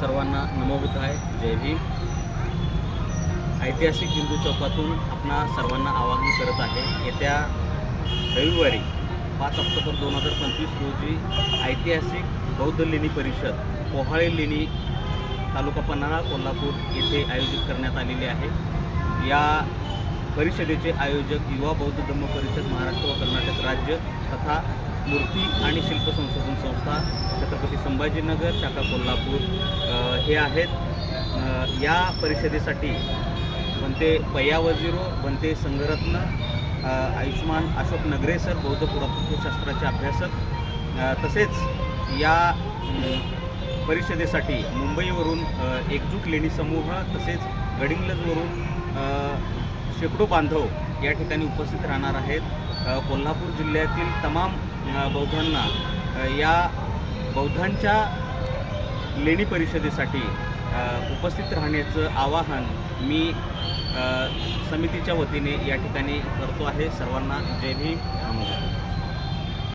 सर्वांना नमोबुद्ध आहे. जय भीम. ऐतिहासिक हिंदू चौकातून आपणा सर्वांना आवाहन करत आहे. येत्या रविवारी पाच ऑक्टोबर दोन हजार पंचवीस रोजी ऐतिहासिक बौद्ध लेणी परिषद पोहाळे लेणी तालुका पन्हाळा कोल्हापूर येथे आयोजित करण्यात आलेली आहे. या परिषदेचे आयोजक युवा बौद्ध धम्म परिषद महाराष्ट्र व कर्नाटक राज्य तथा मूर्ती आणि शिल्प संशोधन संस्था छत्रपती संभाजीनगर शाखा कोल्हापूर हे आहेत. या परिषदेसाठी बनते पया वजिरो बनते संघरत्न आयुष्मान अशोक नगरे सर बौद्ध पुरातत्वशास्त्राचे अभ्यासक. तसेच या परिषदेसाठी मुंबईवरून एकजूट लेणी समूह तसेच गडिंग्लजवरून शेकडो बांधव या ठिकाणी उपस्थित राहणार आहेत. कोल्हापूर जिल्ह्यातील तमाम बौद्धांना या बौद्धांच्या लेणी परिषदेसाठी उपस्थित राहण्याचं आवाहन मी समितीच्या वतीने या ठिकाणी करतो आहे. सर्वांना जय भीम नमो